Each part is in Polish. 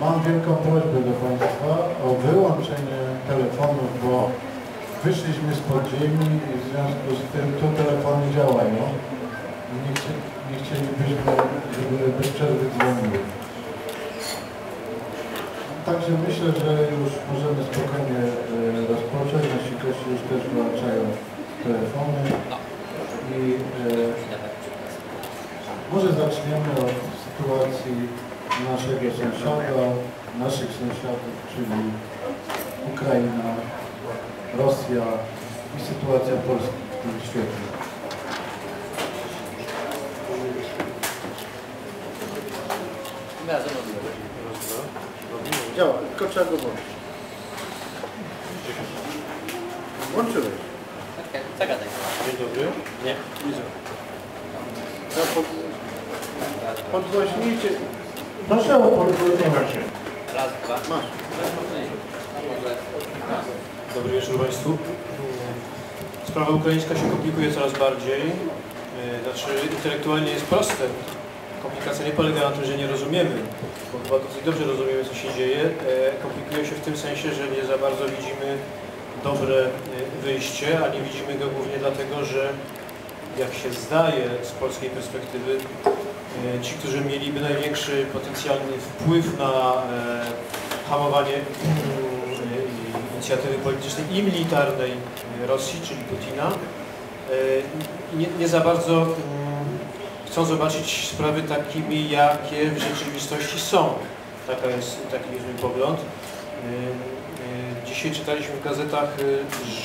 mam wielką prośbę do Państwa o wyłączenie telefonów, bo wyszliśmy z podziemi i w związku z tym tu telefony działają. Nie, chci, nie chcielibyśmy, żeby bez przerwy dzwoniły. Także myślę, że już możemy spokojnie e, rozpocząć. Nasi goście już też włączają telefony. I e, może zaczniemy od sytuacji naszego sąsiada, naszych sąsiadów, czyli Ukraina, Rosja i sytuacja Polski w tym świecie. Działa, tylko trzeba go włączyć. Włączyłeś. Zagadaj. Dzień dobry. Nie. Pod... Podgłośnijcie. Proszę o podgłośnienie. Raz, dwa. Masz. Dobry wieczór Państwu. Sprawa ukraińska się komplikuje coraz bardziej. E, Znaczy intelektualnie jest proste. Komplikacja nie polega na tym, że nie rozumiemy, bo chyba dosyć dobrze rozumiemy, co się dzieje. E, Komplikuje się w tym sensie, że nie za bardzo widzimy dobre e, wyjście, a nie widzimy go głównie dlatego, że jak się zdaje z polskiej perspektywy, ci, którzy mieliby największy potencjalny wpływ na e, hamowanie mm, e, inicjatywy politycznej i militarnej Rosji, czyli Putina, e, nie, nie za bardzo mm, chcą zobaczyć sprawy takimi, jakie w rzeczywistości są. Taka jest, taki jest mój pogląd. E, e, Dzisiaj czytaliśmy w gazetach, e,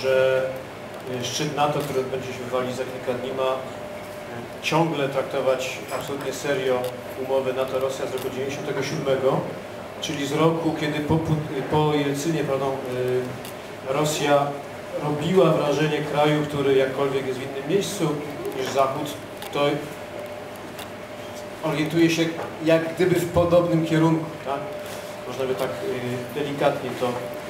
że e, szczyt NATO, który odbędzie się w Walii za kilka dni, ma e, ciągle traktować absolutnie serio umowę NATO-Rosja z roku 97, czyli z roku, kiedy po, po Jelcynie pardon, y, Rosja robiła wrażenie kraju, który jakkolwiek jest w innym miejscu niż Zachód, to orientuje się jak gdyby w podobnym kierunku, tak? można by tak y, delikatnie to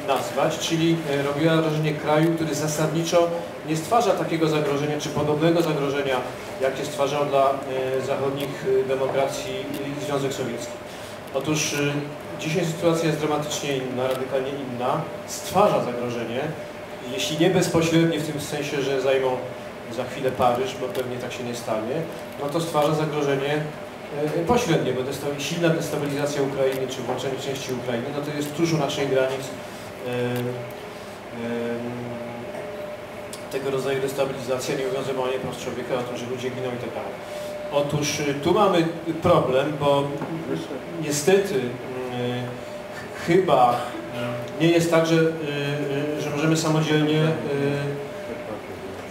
nazwać, czyli y, robiła wrażenie kraju, który zasadniczo nie stwarza takiego zagrożenia, czy podobnego zagrożenia, jakie stwarzał dla y, zachodnich y, demokracji Związek Sowiecki. Otóż y, dzisiaj sytuacja jest dramatycznie inna, radykalnie inna, stwarza zagrożenie, jeśli nie bezpośrednie w tym sensie, że zajmą za chwilę Paryż, bo pewnie tak się nie stanie, no to stwarza zagrożenie e, pośrednie, bo silna destabilizacja Ukrainy, czy włączenie części Ukrainy, no to jest tuż u naszych granic e, e, tego rodzaju destabilizacja, nie mówiąc o łamaniu praw człowieka, o tym, że ludzie giną i tak dalej. Otóż y, tu mamy problem, bo niestety y, ch- chyba y, nie jest tak, że, że możemy samodzielnie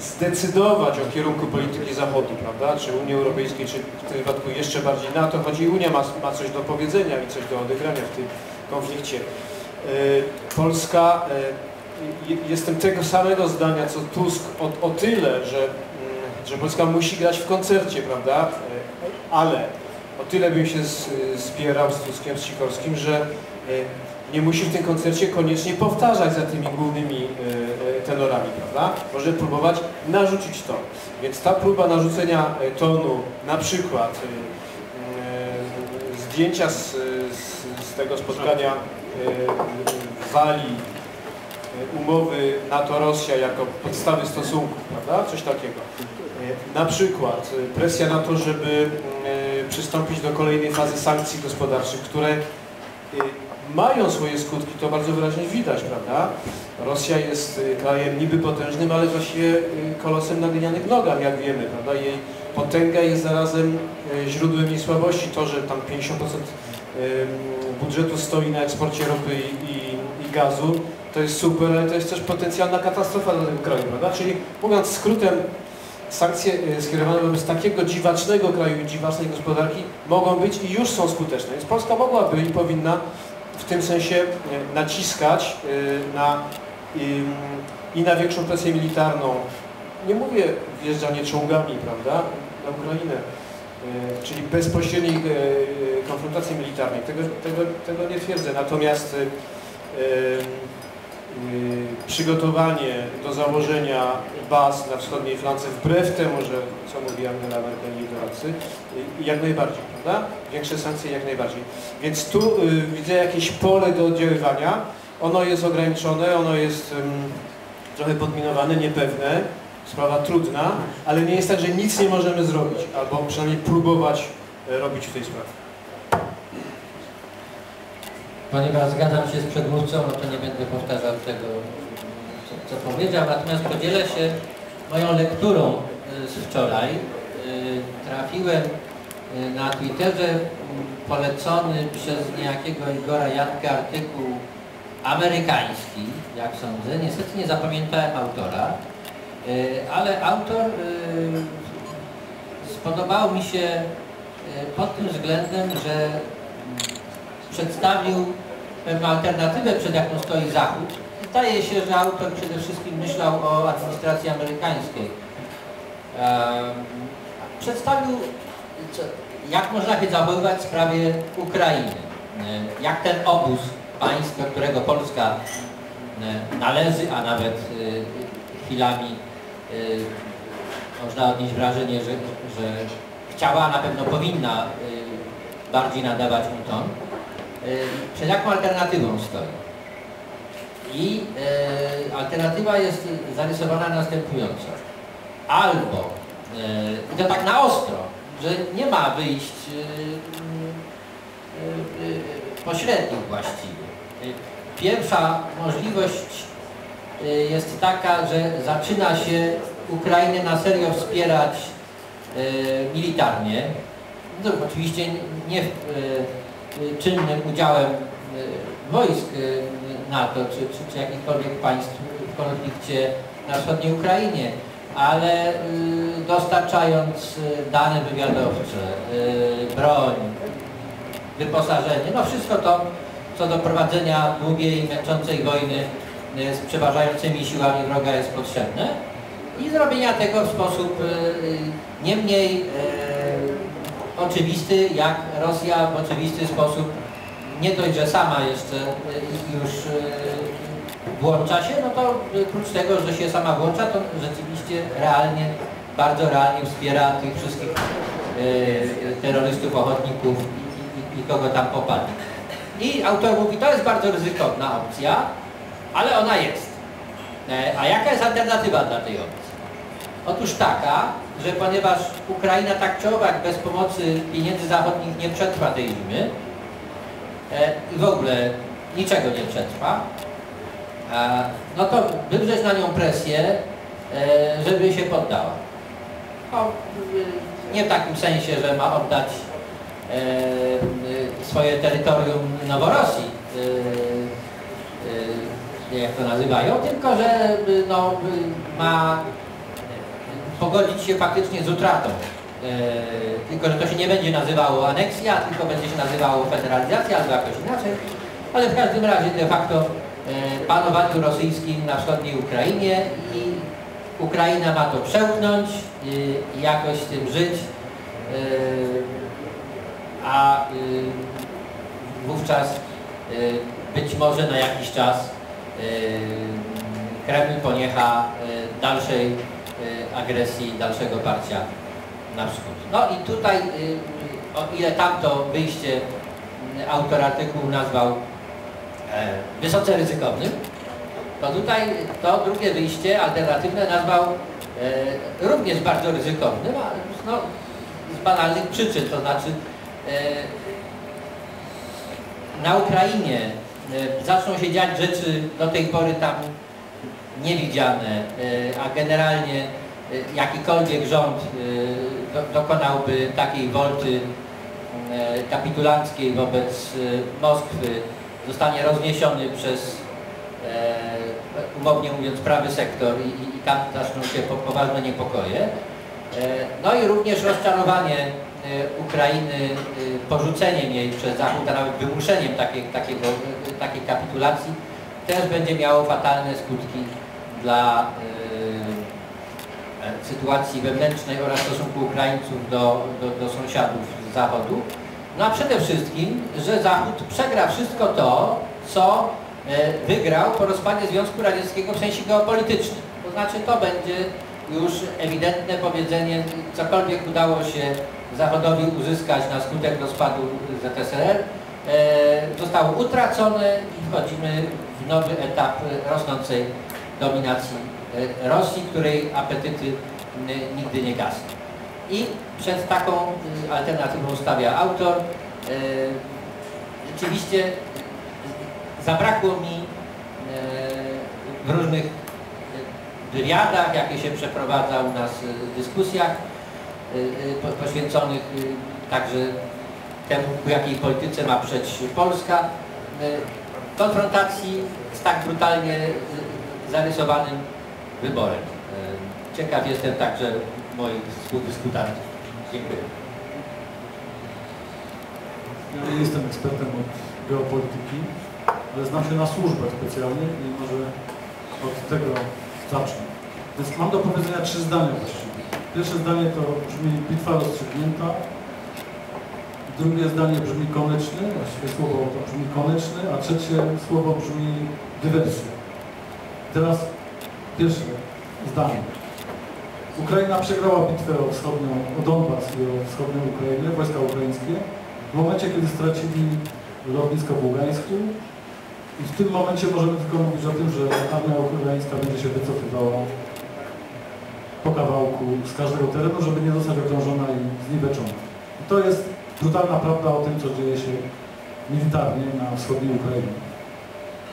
zdecydować o kierunku polityki Zachodu, prawda? Czy Unii Europejskiej, czy w tym wypadku jeszcze bardziej NATO, choć i Unia ma, ma coś do powiedzenia i coś do odegrania w tym konflikcie. Polska, jestem tego samego zdania co Tusk o, o tyle, że, mm, że Polska musi grać w koncercie, prawda? Y, Ale o tyle bym się spierał z Tuskiem, z Sikorskim, że y, nie musi w tym koncercie koniecznie powtarzać za tymi głównymi y, tenorami, prawda? Może próbować narzucić to. Więc ta próba narzucenia tonu, na przykład zdjęcia z, z, z tego spotkania w Walii umowy NATO-Rosja jako podstawy stosunków, prawda? Coś takiego. Y, Na przykład y, presja na to, żeby y, przystąpić do kolejnej fazy sankcji gospodarczych, które mają swoje skutki, to bardzo wyraźnie widać, prawda? Rosja jest krajem niby potężnym, ale właściwie kolosem na glinianych nogach, jak wiemy, prawda? Jej potęga jest zarazem źródłem jej słabości. To, że tam 50% ym, budżetu stoi na eksporcie ropy i, i, i gazu, to jest super, ale to jest też potencjalna katastrofa dla tego kraju, prawda? Czyli mówiąc skrótem, sankcje y, skierowane wobec takiego dziwacznego kraju i dziwacznej gospodarki mogą być i już są skuteczne. Więc Polska mogłaby i powinna w tym sensie y, naciskać y, na, i na większą presję militarną. Nie mówię wjeżdżanie czołgami, prawda, na Ukrainę, czyli bezpośredniej konfrontacji militarnej. Tego, tego, tego nie twierdzę. Natomiast przygotowanie do założenia baz na wschodniej flance wbrew temu, że co mówi Angela Merkel i doradcy, y, jak najbardziej, prawda? Większe sankcje jak najbardziej. Więc tu y, widzę jakieś pole do oddziaływania. Ono jest ograniczone, ono jest trochę podminowane, niepewne, sprawa trudna, ale nie jest tak, że nic nie możemy zrobić, albo przynajmniej próbować y, robić w tej sprawie. Ponieważ zgadzam się z przedmówcą, no to nie będę powtarzał tego, co, co powiedział, natomiast podzielę się moją lekturą y, z wczoraj. Y, Trafiłem y, na Twitterze mm, polecony przez niejakiego Igora Janka artykuł amerykański, jak sądzę. Niestety nie zapamiętałem autora, ale autor spodobał mi się pod tym względem, że mm, przedstawił pewną alternatywę, przed jaką stoi Zachód. Zdaje się, że autor przede wszystkim myślał o administracji amerykańskiej. Przedstawił, jak można się zachowywać w sprawie Ukrainy. Jak ten obóz państw, do którego Polska należy, a nawet e, chwilami e, można odnieść wrażenie, że, że chciała, a na pewno powinna e, bardziej nadawać mu ton. Y, przed jaką alternatywą stoi. I y, alternatywa jest zarysowana następująco. Albo, y, i to tak na ostro, że nie ma wyjść y, y, y, pośrednich właściwie. Y, Pierwsza możliwość y, jest taka, że zaczyna się Ukrainę na serio wspierać y, militarnie. No, oczywiście nie w, y, y, czynnym udziałem y, wojsk y, NATO czy, czy, czy jakichkolwiek państw w konflikcie na wschodniej Ukrainie, ale y, dostarczając dane wywiadowcze, broń, wyposażenie, no wszystko to, co do prowadzenia długiej, męczącej wojny z przeważającymi siłami wroga jest potrzebne i zrobienia tego w sposób nie mniej oczywisty, jak Rosja w oczywisty sposób nie dość, że sama jeszcze y, już y, włącza się, no to y, oprócz tego, że się sama włącza, to rzeczywiście realnie, bardzo realnie wspiera tych wszystkich y, terrorystów, ochotników i, i, i kogo tam popadnie. I autor mówi, to jest bardzo ryzykowna opcja, ale ona jest. E, A jaka jest alternatywa dla tej opcji? Otóż taka, że ponieważ Ukraina tak czy owak bez pomocy pieniędzy zachodnich nie przetrwa tej zimy e, i w ogóle niczego nie przetrwa, no to wywrzeć na nią presję, e, żeby się poddała. No, nie w takim sensie, że ma oddać e, swoje terytorium Noworosji, jak to nazywają, tylko że no, ma pogodzić się faktycznie z utratą. E, tylko, że to się nie będzie nazywało aneksja, tylko będzie się nazywało federalizacja albo jakoś inaczej. Ale w każdym razie de facto e, panowaniu rosyjskim na wschodniej Ukrainie i Ukraina ma to przełknąć i, i jakoś z tym żyć. E, a y, wówczas y, być może na jakiś czas y, Kreml poniecha dalszej agresji, dalszego parcia na wschód. No i tutaj, y, o ile tamto wyjście y, autor artykułu nazwał e, wysoce ryzykownym, to tutaj to drugie wyjście alternatywne nazwał e, również bardzo ryzykownym, ale no, z banalnych przyczyn, to znaczy e, na Ukrainie zaczną się dziać rzeczy do tej pory tam niewidziane, a generalnie jakikolwiek rząd do- dokonałby takiej wolty e, kapitulanckiej wobec Moskwy, zostanie rozniesiony przez e, umownie mówiąc prawy sektor i, i- tam zaczną się po, poważne niepokoje. E, No i również rozczarowanie e, Ukrainy porzuceniem jej przez Zachód, a nawet wymuszeniem takiej, takiego, takiej kapitulacji też będzie miało fatalne skutki dla sytuacji wewnętrznej oraz stosunku Ukraińców do, do, do sąsiadów z Zachodu. No a przede wszystkim, że Zachód przegra wszystko to, co e, wygrał po rozpadzie Związku Radzieckiego w sensie geopolitycznym. To znaczy to będzie już ewidentne powiedzenie, cokolwiek udało się Zachodowi uzyskać na skutek rozpadu ZSRR, e, zostało utracone i wchodzimy w nowy etap rosnącej dominacji e, Rosji, której apetyty nigdy nie gasną. I przed taką y, alternatywą stawia autor. E, Rzeczywiście zabrakło mi e, w różnych wywiadach, jakie się przeprowadza u nas y, dyskusjach po- poświęconych także temu, ku jakiej polityce ma przeć Polska, konfrontacji z tak brutalnie zarysowanym wyborem. Ciekaw jestem także moich współdyskutantów. Dziękuję. Ja nie jestem ekspertem od geopolityki, ale znam się na służbach specjalnie i może od tego zacznę. Więc mam do powiedzenia trzy zdania właściwie. Pierwsze zdanie to brzmi bitwa rozstrzygnięta. Drugie zdanie brzmi konieczny, właściwie słowo to brzmi konieczny, a trzecie słowo brzmi dywersja. Teraz pierwsze zdanie. Ukraina przegrała bitwę o wschodnią, o Donbas i o wschodnią Ukrainę, wojska ukraińskie, w momencie, kiedy stracili lotnisko w Ługańsku i w tym momencie możemy tylko mówić o tym, że armia ukraińska będzie się wycofywała po kawałku z każdego terenu, żeby nie zostać okrążona i zniweczona. I to jest brutalna prawda o tym, co dzieje się militarnie na wschodniej Ukrainie.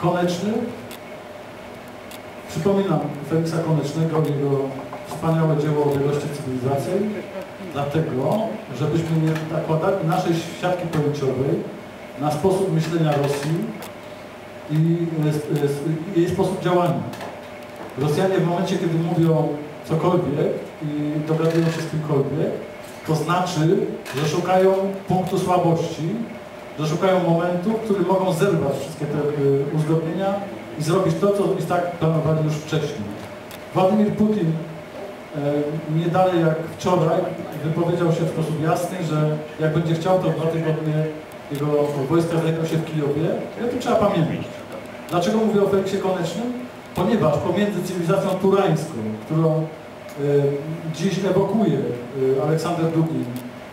Koneczny, przypominam Feliksa Konecznego, jego wspaniałe dzieło o wielości cywilizacji, dlatego, żebyśmy nie nakładali naszej siatki pojęciowej na sposób myślenia Rosji i e, e, jej sposób działania. Rosjanie w momencie, kiedy mówią cokolwiek i dogadują się z kimkolwiek, to znaczy, że szukają punktu słabości, że szukają momentu, w którym mogą zerwać wszystkie te e, uzgodnienia i zrobić to, co i tak planowali już wcześniej. Władimir Putin nie dalej jak wczoraj wypowiedział się w sposób jasny, że jak będzie chciał, to dwa tygodnie jego wojska znajdą się w Kijowie. I o tym trzeba pamiętać. Dlaczego mówię o Feliksie Konecznym? Ponieważ pomiędzy cywilizacją turańską, którą e, dziś ewokuje e, Aleksander Dugin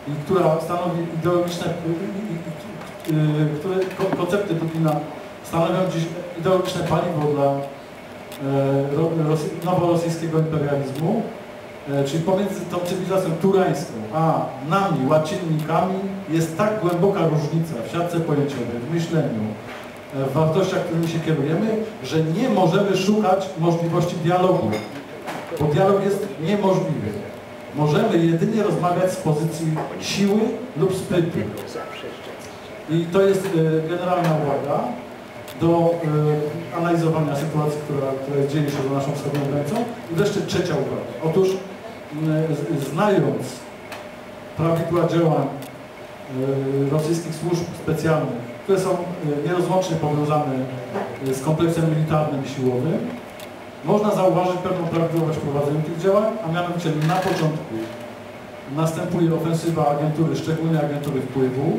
i która stanowi ideologiczne, e, które ko- koncepty Dugina stanowią dziś ideologiczne paliwo dla e, ro- rosy- noworosyjskiego imperializmu, e, czyli pomiędzy tą cywilizacją turańską a nami, łacinnikami, jest tak głęboka różnica w siatce pojęciowej, w myśleniu, e, w wartościach, którymi się kierujemy, że nie możemy szukać możliwości dialogu, bo dialog jest niemożliwy. Możemy jedynie rozmawiać z pozycji siły lub sprytu. I to jest e, generalna uwaga do e, analizowania sytuacji, która, która dzieje się za naszą wschodnią granicą. I wreszcie trzecia uwaga. Otóż z- znając prawidła działań e, rosyjskich służb specjalnych, które są e, nierozłącznie powiązane e, z kompleksem militarnym i siłowym, można zauważyć pewną prawidłowość prowadzenia tych działań, a mianowicie na początku następuje ofensywa agentury, szczególnie agentury wpływu,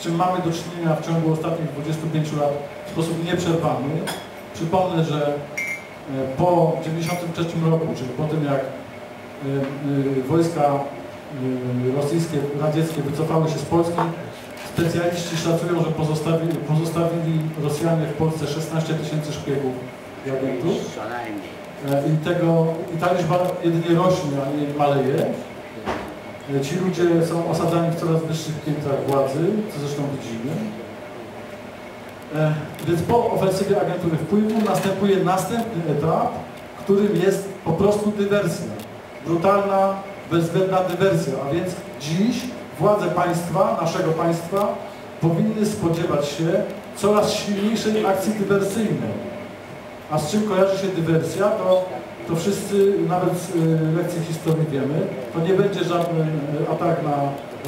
z czym mamy do czynienia w ciągu ostatnich 25 lat w sposób nieprzerwany. Przypomnę, że e, po 1993 roku, czyli po tym jak e, e, wojska rosyjskie, radzieckie wycofały się z Polski, specjaliści szacują, że pozostawili, pozostawili Rosjanie w Polsce 16 tysięcy szpiegów i agentów. I, tego, I ta liczba jedynie rośnie, a nie maleje. Ci ludzie są osadzani w coraz wyższych piętrach władzy, co zresztą widzimy. E, Więc po ofensywie agentury wpływu następuje następny etap, którym jest po prostu dywersja. Brutalna, bezwzględna dywersja. A więc dziś władze państwa, naszego państwa, powinny spodziewać się coraz silniejszej akcji dywersyjnej. A z czym kojarzy się dywersja, to, to wszyscy, nawet z y, lekcji historii wiemy, to nie będzie żaden y, atak na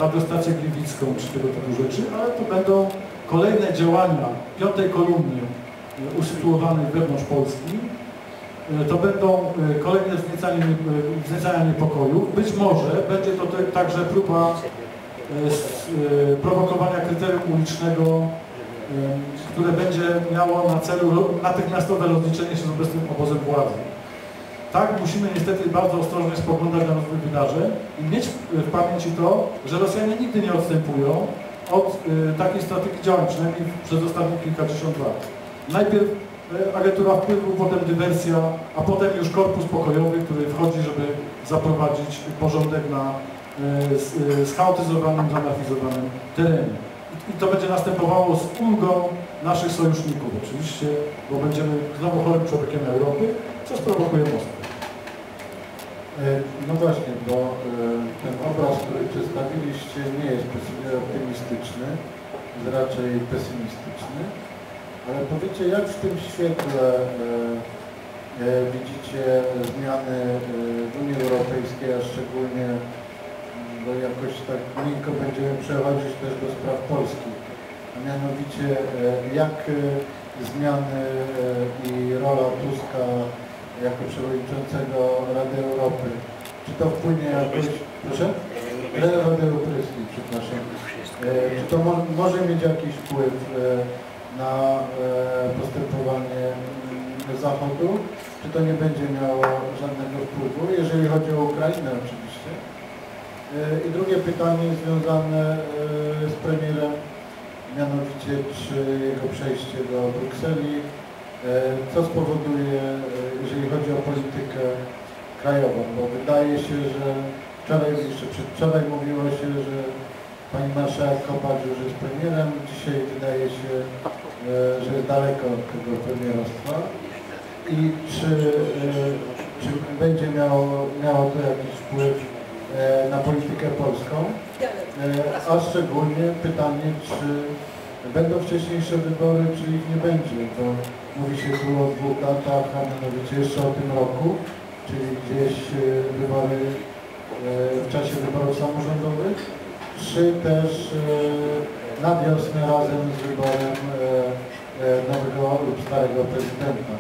radiostację gliwicką czy tego typu rzeczy, ale to będą kolejne działania piątej kolumny y, usytuowanej wewnątrz Polski. To będą kolejne wzniecania niepokojów. Być może będzie to także próba prowokowania kryterium ulicznego które będzie miało na celu natychmiastowe rozliczenie się z obecnym obozem władzy. Tak, musimy niestety bardzo ostrożnie spoglądać na rozwój wydarzeń i mieć w pamięci to, że Rosjanie nigdy nie odstępują od y, takiej strategii działań, przynajmniej przez ostatnie kilkadziesiąt lat. Najpierw y, agentura wpływu, potem dywersja, a potem już korpus pokojowy, który wchodzi, żeby zaprowadzić porządek na y, schaotyzowanym, zanarchizowanym terenie. I to będzie następowało z ulgą naszych sojuszników oczywiście, bo będziemy znowu chorym człowiekiem Europy, co sprowokuje Moskwę. E, No właśnie, bo e, ten obraz, który przedstawiliście nie jest optymistyczny, jest raczej pesymistyczny. Ale powiecie, jak w tym świetle e, widzicie zmiany w Unii Europejskiej, a szczególnie, bo jakoś tak miękko będziemy przechodzić też do spraw polskich, a mianowicie jak zmiany i rola Tuska jako przewodniczącego Rady Europy, czy to wpłynie jakoś, proszę? Rady Europejskiej, przepraszam. E, Czy to mo może mieć jakiś wpływ e, na e, postępowanie mm, Zachodu, czy to nie będzie miało żadnego wpływu, jeżeli chodzi o Ukrainę oczywiście. I drugie pytanie związane z premierem, mianowicie czy jego przejście do Brukseli, co spowoduje, e, jeżeli chodzi o politykę krajową, bo wydaje się, że wczoraj, jeszcze przedwczoraj mówiło się, że pani marszałek Kopacz już jest premierem, dzisiaj wydaje się, e, że jest daleko od tego premierostwa. I czy, e, czy będzie miało, miało to jakiś wpływ e, na politykę polską? E, A szczególnie pytanie, czy będą wcześniejsze wybory, czy ich nie będzie, bo mówi się tu o dwóch latach, a mianowicie jeszcze o tym roku, czyli gdzieś e, wybory e, w czasie wyborów samorządowych, czy też e, na wiosnę razem z wyborem nowego lub starego prezydenta.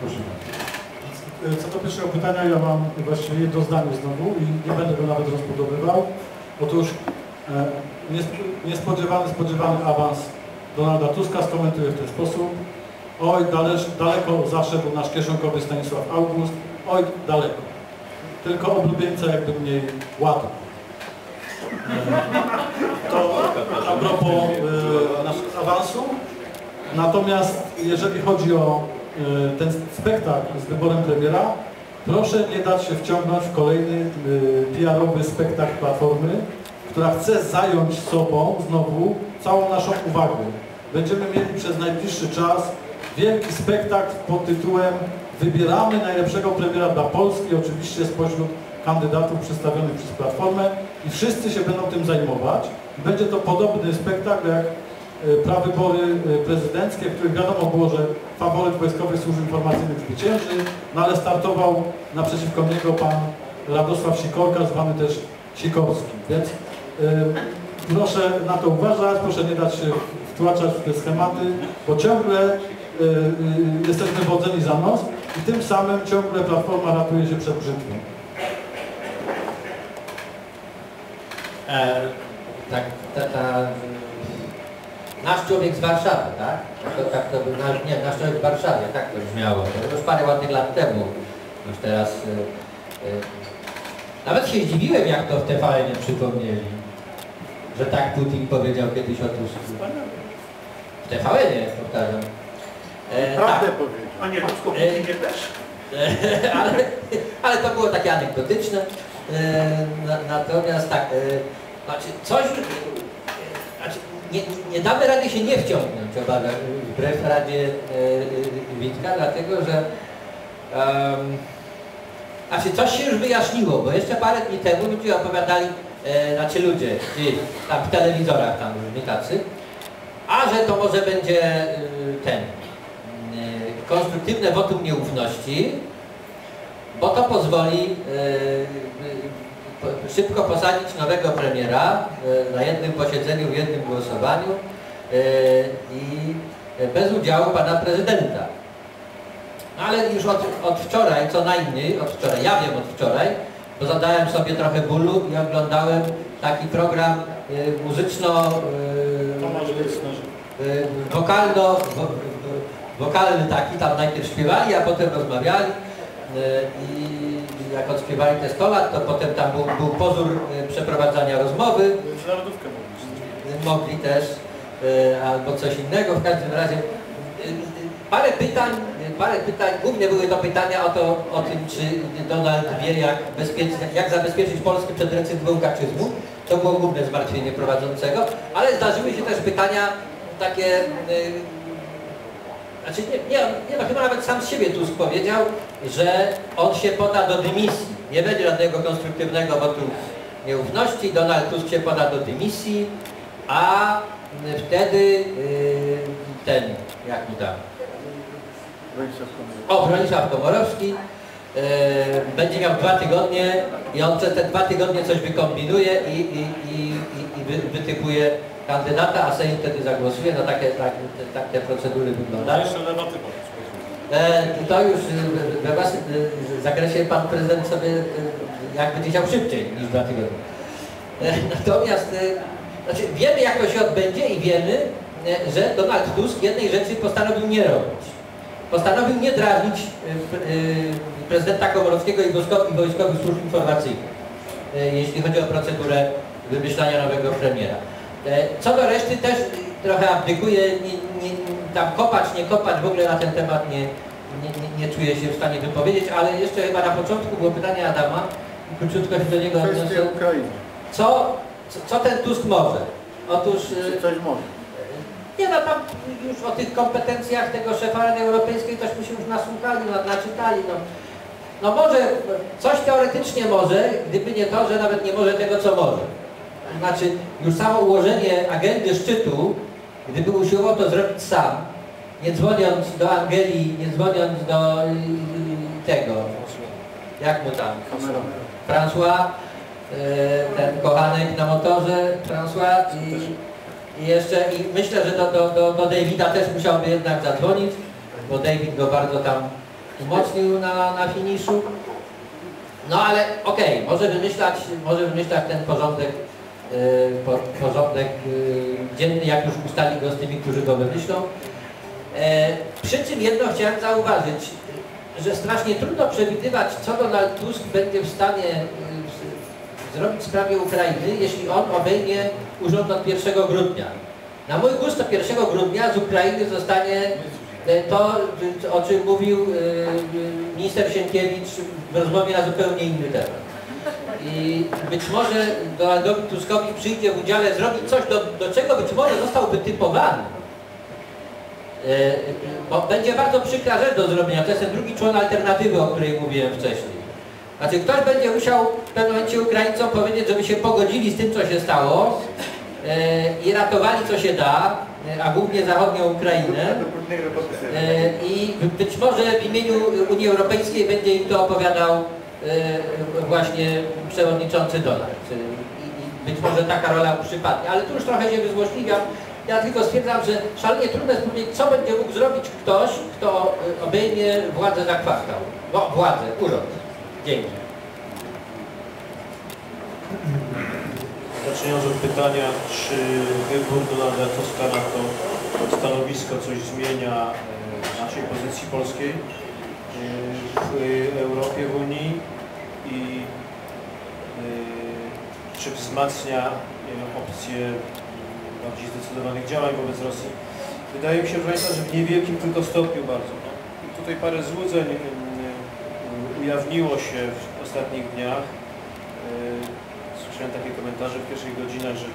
Proszę bardzo. Co do pierwszego pytania, ja mam właściwie jedno zdanie znowu i nie będę go nawet rozbudowywał. Otóż nies- niespodziewany, spodziewany awans Donalda Tuska skomentuję w ten sposób. Oj, daleko zaszedł nasz kieszonkowy Stanisław August. Oj, daleko. Tylko oblubieńca jakby mniej ładu. E, To a propos e, awansu. Natomiast jeżeli chodzi o e, ten spektakl z wyborem premiera, proszę nie dać się wciągnąć w kolejny e, PR-owy spektakl Platformy, która chce zająć sobą znowu całą naszą uwagę. Będziemy mieli przez najbliższy czas wielki spektakl pod tytułem Wybieramy najlepszego premiera dla Polski, oczywiście spośród kandydatów przedstawionych przez Platformę i wszyscy się będą tym zajmować. Będzie to podobny spektakl jak e, prawybory e, prezydenckie, w których wiadomo było, że faworyt Wojskowych Służb Informacyjnych zwycięży, no ale startował naprzeciwko niego pan Radosław Sikorka, zwany też Sikorski. Więc e, proszę na to uważać, proszę nie dać się wtłaczać w te schematy, bo ciągle jesteśmy wodzeni za nos i tym samym ciągle Platforma ratuje się przed brzytwą. E, tak, ta, ta, nasz człowiek z Warszawy, tak? To, tak to, był nasz, nie, nasz człowiek w Warszawie, tak to brzmiało. To już parę ładnych lat temu. Już teraz... E, e, nawet się zdziwiłem, jak to w TVN przypomnieli. Że tak Putin powiedział kiedyś o Tusku. W TVN, powtarzam. E, Prawdę tak. powiedział. A nie, Tusko Putinie też? ale, ale to było takie anegdotyczne. E, na, natomiast tak, e, znaczy coś, e, znaczy nie, nie damy rady się nie wciągnąć, obawiam, wbrew Radzie e, e, Witka, dlatego że em, znaczy coś się już wyjaśniło, bo jeszcze parę dni temu ludzie opowiadali, e, znaczy ludzie, ci, tam w telewizorach tam różni tacy, a że to może będzie e, ten, e, konstruktywne wotum nieufności, bo to pozwoli e, e, szybko posadzić nowego premiera e, na jednym posiedzeniu, w jednym głosowaniu i bez udziału pana prezydenta. No ale już od, od wczoraj, co najmniej, od wczoraj, ja wiem od wczoraj, bo zadałem sobie trochę bólu i oglądałem taki program muzyczno... To może być nasz wokalno, wo, wokalny taki, tam najpierw śpiewali, a potem rozmawiali y, i jak odśpiewali te 100 lat, to potem tam był, był pozór y, przeprowadzania rozmowy, narodówkę mówisz. mogli też, e, albo coś innego, w każdym razie e, e, parę pytań, e, parę pytań, głównie były to pytania o to, o tym, czy Donald wie, jak, jak zabezpieczyć Polskę przed recydywą kaczyzmu. To było główne zmartwienie prowadzącego, ale zdarzyły się też pytania takie, e, znaczy nie, nie, nie no, chyba nawet sam z siebie Tusk powiedział, że on się poda do dymisji. Nie będzie żadnego konstruktywnego wotu nieufności, Donald Tusk się poda do dymisji, a wtedy yy, ten, jak mu tam, o, Bronisław Komorowski yy, będzie miał dwa tygodnie i on przez te dwa tygodnie coś wykombinuje i, i, i, i, i wy, wytypuje kandydata, a Sejm wtedy zagłosuje. No takie, tak, tak te procedury wyglądają. E, to już y, we własnym y, zakresie pan prezydent sobie y, jak będzie chciał szybciej niż dwa tygodnie. E, Natomiast znaczy wiemy jak to się odbędzie i wiemy, e, że Donald Tusk jednej rzeczy postanowił nie robić. Postanowił nie drażnić prezydenta Komorowskiego i wojsko- i wojskowych służb informacyjnych, e, jeśli chodzi o procedurę wymyślania nowego premiera. E, Co do reszty też trochę abdykuje, nie, nie, tam kopać, nie kopać, w ogóle na ten temat nie, nie, nie, czuję się w stanie wypowiedzieć, ale jeszcze chyba na początku było pytanie Adama, króciutko się do niego odniosę. Co, co, co ten Tusk może? Otóż Czy coś może? nie no tam już o tych kompetencjach tego szefa Rady Europejskiej tośmy się już nasłuchali, no, naczytali. No. no może coś teoretycznie może, gdyby nie to, że nawet nie może tego, co może. Znaczy już samo ułożenie agendy szczytu, gdyby usiłował to zrobić sam, nie dzwoniąc do Angeli, nie dzwoniąc do y, y, tego, jak mu tam. François, e, ten kochanek na motorze, François i, i jeszcze i myślę, że do, do, do, do Davida też musiałby jednak zadzwonić, bo David go bardzo tam umocnił na, na finiszu. No ale okej, może wymyślać, może wymyślać ten porządek, po, porządek e, dzienny, jak już ustali go z tymi, którzy go wymyślą. E, przy czym jedno chciałem zauważyć, że strasznie trudno przewidywać, co Donald Tusk będzie w stanie zrobić w sprawie Ukrainy, jeśli on obejmie urząd od 1 grudnia. Na mój gust od 1 grudnia z Ukrainy zostanie to, o czym mówił minister Sienkiewicz w rozmowie na zupełnie inny temat. I być może Donaldowi Tuskowi przyjdzie w udziale zrobić coś, do, do czego być może zostałby typowany. E, Bo będzie bardzo przykra rzecz do zrobienia. To jest ten drugi człon alternatywy, o której mówiłem wcześniej. Znaczy ktoś będzie musiał w pewnym momencie Ukraińcom powiedzieć, żeby się pogodzili z tym, co się stało e, i ratowali, co się da, e, a głównie zachodnią Ukrainę. I być może w imieniu Unii Europejskiej będzie im to opowiadał właśnie przewodniczący Donald. E, I być może taka rola przypadnie. Ale tu już trochę się wyzłośliwiam. Ja tylko stwierdzam, że szalenie trudno jest powiedzieć, co będzie mógł zrobić ktoś, kto e, obejmie władzę za kwartał. No, władzę, urząd. Dzięki. Zaczynając od pytania, czy wybór Donalda Tuska to stanowisko coś zmienia e, w naszej pozycji polskiej e, w Europie, w Unii i e, czy wzmacnia opcję bardziej zdecydowanych działań wobec Rosji. Wydaje mi się, Państwa, że w niewielkim tylko stopniu bardzo. No. Tutaj parę złudzeń em, ujawniło się w ostatnich dniach. E, Słyszałem takie komentarze w pierwszych godzinach, że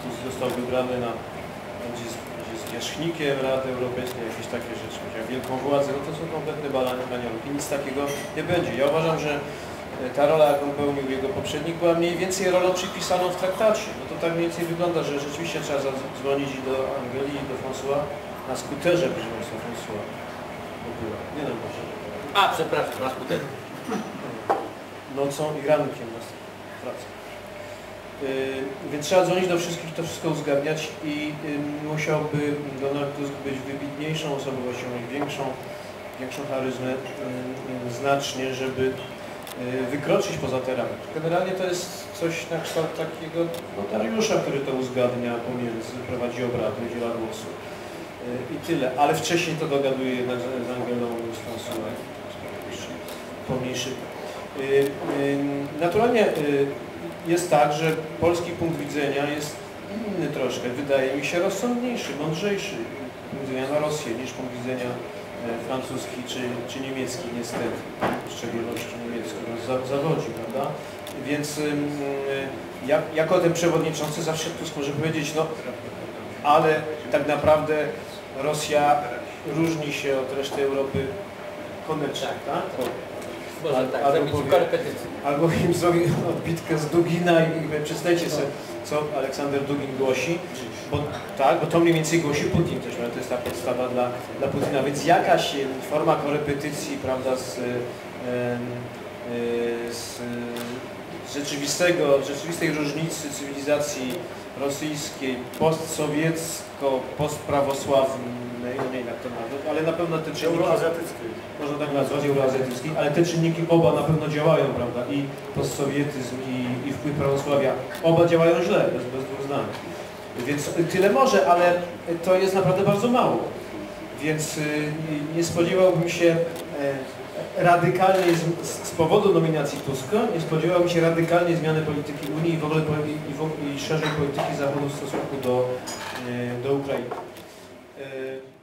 Tusk został wybrany na będzie, z- będzie zwierzchnikiem Rady Europejskiej, jakieś takie rzeczy, będzie wielką władzę, no to są kompletne balanie maniolki, nic takiego nie będzie. Ja uważam, że e, ta rola, jaką pełnił jego poprzednik, była mniej więcej rolą przypisaną w traktacie. No to tak mniej więcej wygląda, że rzeczywiście trzeba zadzwonić i do Angeli i do François na skuterze, proszę Państwa, François. Nie no, może A, przepraszam, na skutek. nocą i rankiem na pracy. Yy, więc trzeba dzwonić do wszystkich, to wszystko uzgadniać i yy, musiałby Donald Tusk być wybitniejszą osobowością, mieć większą, większą charyzmę yy, znacznie, żeby wykroczyć poza te ramy. Generalnie to jest coś na kształt takiego notariusza, który to uzgadnia pomiędzy, prowadzi obrady, udziela głosu. i tyle. Ale wcześniej to dogaduje jednak z Angelą i z pomniejszy. Y, y, Naturalnie y, jest tak, że polski punkt widzenia jest inny troszkę, wydaje mi się rozsądniejszy, mądrzejszy punkt widzenia na Rosję niż punkt widzenia e, francuski czy, czy niemiecki niestety, w szczególności niemiecki nas za- zawodzi, prawda? Więc y, ja, jako ten przewodniczący zawsze Tusk może powiedzieć, no ale tak naprawdę Rosja różni się od reszty Europy konecznie, tak? Może Ale- tak, zrobić powie-. Albo im zrobi odbitkę z Dugina i przedstawcie sobie, co Aleksander Dugin głosi, bo tak, bo to mniej więcej głosi Putin też, to jest ta podstawa dla, dla Putina, więc jakaś em, forma korepetycji, prawda, z, em, y, z rzeczywistego, rzeczywistej różnicy cywilizacji rosyjskiej, postsowiecko, postprawosławnej, no nie jak to nazwać, ale na pewno te czynniki. Można tak nazwać, euroazjatyckich, ale te czynniki oba na pewno działają, prawda? I postsowietyzm, i, i wpływ prawosławia. Oba działają źle, bez, bez dwóch zdań. Więc tyle może, ale to jest naprawdę bardzo mało. Więc y, nie spodziewałbym się e, radykalnej, z, z powodu nominacji Tuska, nie spodziewałbym się radykalnej zmiany polityki Unii i w ogóle i, i szerzej polityki Zachodu w stosunku do, e, do Ukrainy. E,